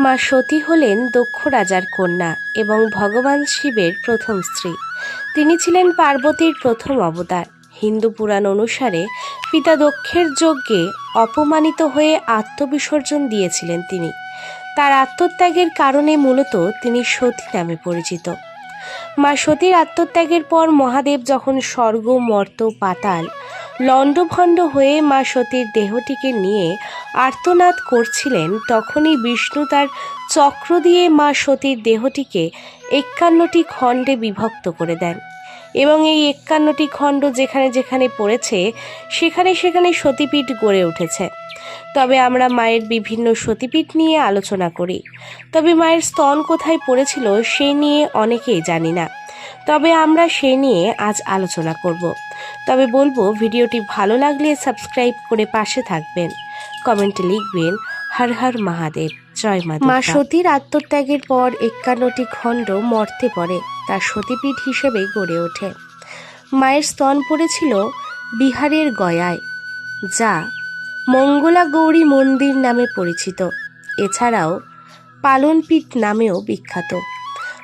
মা সতী হলেন দক্ষ রাজার কন্যা এবং ভগবান শিবের প্রথম স্ত্রী। তিনি ছিলেন পার্বতীর প্রথম অবতার। হিন্দু পুরাণ অনুসারে পিতা দক্ষের যজ্ঞে অপমানিত হয়ে আত্মবিসর্জন দিয়েছিলেন তিনি। তার আত্মত্যাগের কারণে মূলত তিনি সতী নামে পরিচিত। মা সতীর আত্মত্যাগের পর মহাদেব যখন স্বর্গ, মর্ত, পাতাল লণ্ডভণ্ড হয়ে মা সতীর দেহটিকে নিয়ে আর্তনাদ করছিলেন, তখনই বিষ্ণু তার চক্র দিয়ে মা সতীর দেহটিকে একান্নটি খণ্ডে বিভক্ত করে দেন। এবং এই একান্নটি খণ্ড যেখানে যেখানে পড়েছে, সেখানে সেখানে সতীপীঠ গড়ে উঠেছে। তবে আমরা মায়ের বিভিন্ন সতীপীঠ নিয়ে আলোচনা করি। তবে মায়ের স্তন কোথায় পড়েছিল, সে নিয়ে অনেকেই জানি না। তবে আমরা সে নিয়ে আজ আলোচনা করব। তবে বলব, ভিডিওটি ভালো লাগলে সাবস্ক্রাইব করে পাশে থাকবেন। কমেন্টে লিখবেন, হর হর মহাদেব, জয় মা মা সতীর আত্মত্যাগের পর একান্নটি খণ্ড মর্তে পড়ে। তার সতীপীঠ হিসেবে গড়ে ওঠে। মায়ের স্তন পড়েছিল বিহারের গয়ায়, যা মঙ্গলা গৌরী মন্দির নামে পরিচিত। এছাড়াও পালনপীঠ নামেও বিখ্যাত।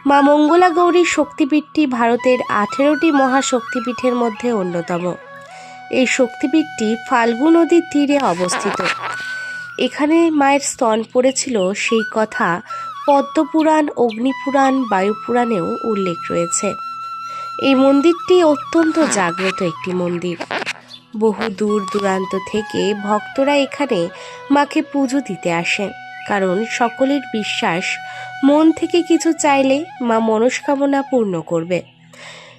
মা মঙ্গলা গৌরীর শক্তিপীঠটি ভারতের আঠেরোটি মহাশক্তিপীঠের মধ্যে অন্যতম। এই শক্তিপীঠটি ফাল্গু নদীর তীরে অবস্থিত। এখানে মায়ের স্তন পড়েছিল সেই কথা পদ্মপুরাণ, অগ্নিপুরাণ, বায়ুপুরাণেও উল্লেখ রয়েছে। এই মন্দিরটি অত্যন্ত জাগ্রত একটি মন্দির। বহু দূর দূরান্ত থেকে ভক্তরা এখানে মাকে পুজো দিতে আসেন কারণ সকলের বিশ্বাস, মন থেকে কিছু চাইলে মা মনস্কামনা পূর্ণ করবে।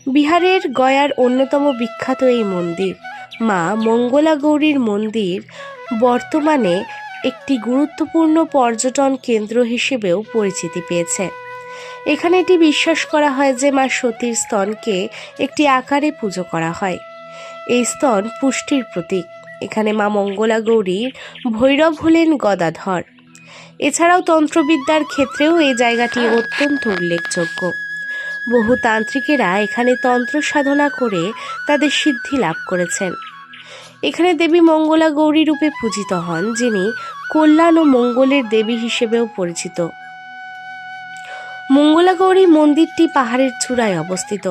বিহারের গয়ার অন্যতম বিখ্যাত এই মন্দির, মা মঙ্গলা গৌরীর মন্দির, বর্তমানে একটি গুরুত্বপূর্ণ পর্যটন কেন্দ্র হিসেবেও পরিচিতি পেয়েছে। এখানে এটি বিশ্বাস করা হয় যে মা সতীর স্তনকে একটি আকারে পুজো করা হয়। এই স্তন পুষ্টির প্রতীক। এখানে মা মঙ্গলা গৌরীর ভৈরব হলেন গদাধর। এছাড়াও তন্ত্রবিদ্যার ক্ষেত্রেও এই জায়গাটি অত্যন্ত উল্লেখযোগ্য। বহু তান্ত্রিকেরা এখানে তন্ত্র সাধনা করে তাদের সিদ্ধি লাভ করেছেন। এখানে দেবী মঙ্গলা গৌরী রূপে পূজিত হন, যিনি কল্যাণ ও মঙ্গলের দেবী হিসেবেও পরিচিত। মঙ্গলা গৌরী মন্দিরটি পাহাড়ের চূড়ায় অবস্থিত।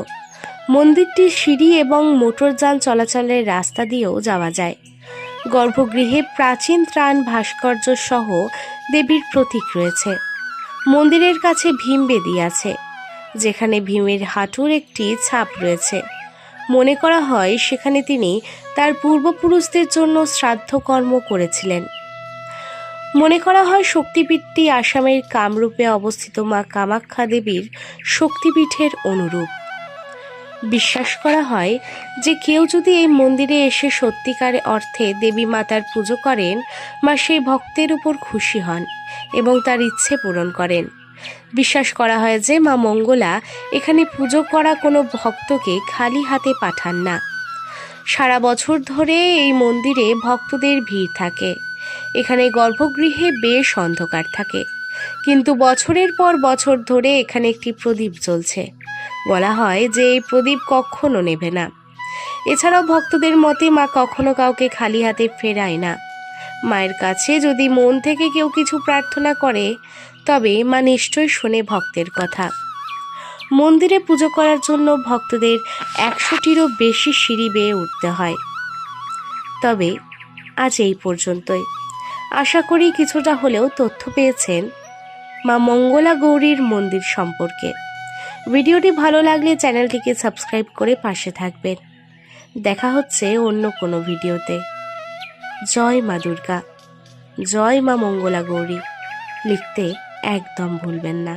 মন্দিরটি সিঁড়ি এবং মোটরযান চলাচলের রাস্তা দিয়েও যাওয়া যায়। গর্ভগৃহে প্রাচীন ত্রাণ ভাস্কর্য সহ দেবীর প্রতীক রয়েছে। মন্দিরের কাছে ভীম বেদি আছে, যেখানে ভীমের হাঁটুর একটি ছাপ রয়েছে। মনে করা হয় সেখানে তিনি তার পূর্বপুরুষদের জন্য শ্রাদ্ধকর্ম করেছিলেন। মনে করা হয় শক্তিপীঠটি আসামের কামরূপে অবস্থিত মা কামাখ্যা দেবীর শক্তিপীঠের অনুরূপ। বিশ্বাস করা হয় যে কেউ যদি এই মন্দিরে এসে সত্যিকার অর্থে দেবী মাতার পুজো করেন, মা সেই ভক্তের উপর খুশি হন এবং তার ইচ্ছে পূরণ করেন। বিশ্বাস করা হয় যে মা মঙ্গলা এখানে পুজো করা কোনো ভক্তকে খালি হাতে পাঠান না। সারা বছর ধরে এই মন্দিরে ভক্তদের ভিড় থাকে। এখানে গর্ভগৃহে বেশ অন্ধকার থাকে। কিন্তু বছরের পর বছর ধরে এখানে একটি প্রদীপ জ্বলছে। বলা হয় যে এই প্রদীপ কখনো নেবে না। এছাড়াও ভক্তদের মতে মা কখনো কাউকে খালি হাতে ফেরায় না। মায়ের কাছে যদি মন থেকে কেউ কিছু প্রার্থনা করে তবে মা নিশ্চয় শোনে ভক্তের কথা। মন্দিরে পুজো করার জন্য ভক্তদের একশোটিরও বেশি সিঁড়ি বেয়ে উঠতে হয়। তবে আজ এই পর্যন্তই। আশা করি কিছুটা হলেও তথ্য পেয়েছেন মা মঙ্গলা গৌরীর মন্দির সম্পর্কে। ভিডিওটি ভালো লাগলে চ্যানেলটিকে সাবস্ক্রাইব করে পাশে থাকবেন। দেখা হচ্ছে অন্য কোনো ভিডিওতে। জয় মা দুর্গা, জয় মা মঙ্গলা গৌরী। লিখতে একদম ভুলবেন না।